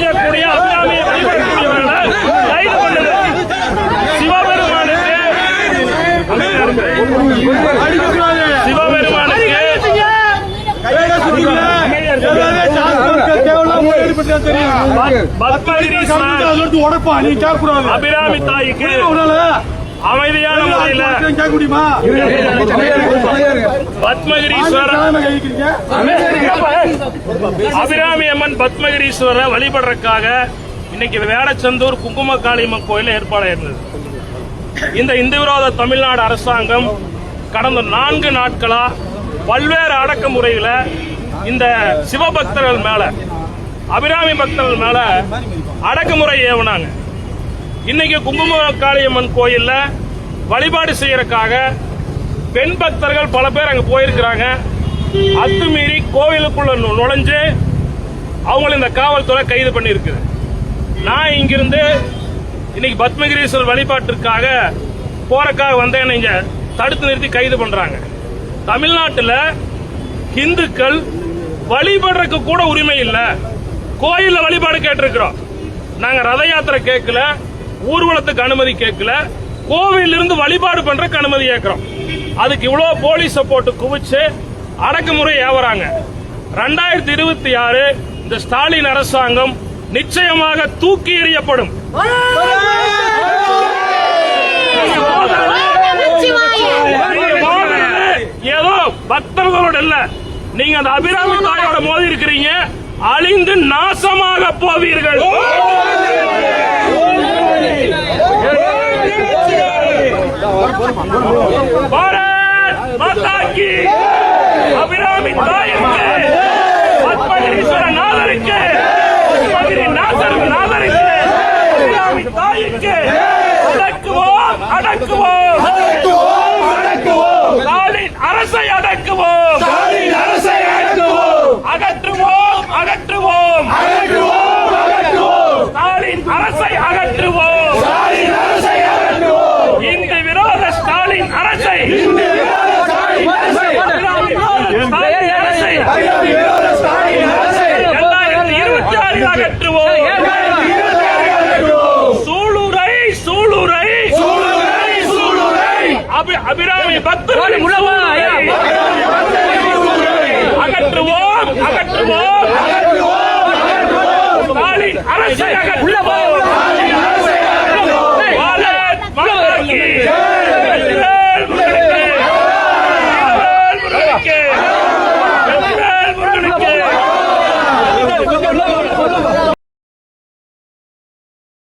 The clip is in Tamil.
வழிபடக்கூடிய அபிராமியை வழிபடக்கூடியவர்களை கைது பண்ணது சிவபெருமானுக்கு சிவபெருமானுக்கு அபிராமி தாய்க்கு அமைதியான முறையில் பத்மகிரீஸ்வரர். அபிராமி அம்மன் பத்மகிரீஸ்வரரை வழிபடுறதுக்காக இன்னைக்கு வேடச்சந்தூர் குங்கும காளியம்மன் கோயில் ஏற்பாடு இருந்தது இந்த இந்து விரோத தமிழ்நாடு அரசாங்கம் கடந்த நான்கு நாட்களா பல்வேறு அடக்குமுறைகளை இந்த சிவபக்தர்கள் மேல அபிராமி பக்தர்கள் மேல அடக்குமுறை ஏவனாங்க. இன்னைக்கு குங்கும காளியம்மன் கோயில்ல வழிபாடு செய்யறதுக்காக பெண் பக்தர்கள் பல பேர் அங்க போயிருக்கிறாங்க. அத்துமீறி கோவிலுக்குள்ள நுழைஞ்சு அவங்கள இந்த காவல்துறை கைது பண்ணியிருக்குது. நான் இங்கிருந்து இன்னைக்கு பத்மகிரீஸ்வரர் வழிபாட்டிற்காக போறக்காக வந்தேன் இங்க தடுத்து நிறுத்தி கைது பண்றாங்க. தமிழ்நாட்டில் இந்துக்கள் வழிபடுறதுக்கு கூட உரிமை இல்லை. கோயிலில் வழிபாடு கேட்டிருக்கிறோம். நாங்க ரத யாத்திரை கேட்கல ஊர்வலத்துக்கு அனுமதி கேட்கல கோவிலிருந்து வழிபாடு பண்றதுக்கு அனுமதி கேட்கிறோம். அதுக்கு இவ்வளவு போலீஸை போட்டு குவிச்சு அடக்குமுறை ஏவறாங்க. ரெண்டாயிரத்தி இருபத்தி ஆறு இந்த ஸ்டாலின் அரசாங்கம் நிச்சயமாக தூக்கி எறியப்படும். ஏதோ பக்தர்களோட இல்ல நீங்க அந்த அபிராமி தாயோட மோதி இருக்கிறீங்க. அழிந்து நாசமாக போவீர்கள். பாரத் மாதா கி அபிராமி தாயிற்கு அடக்குவோம். அடக்குவோம். ஸ்டாலின் அரசை அடக்குவோம். அகற்றுவோம் அகற்றுவோம். ஸ்டாலின் அரசை அகற்றுவோம் இந்த விரோத ஸ்டாலின் அரசை அபிராமி விரோத ஸ்டாலின் அரசை இரண்டாயிரத்தி இருபத்தி ஆறில் அகற்றுவோம் சூளுரை சூளுரை அபி- அபிராமி பக்தர்கள் அகற்றுவோம் அகற்றுவோம்.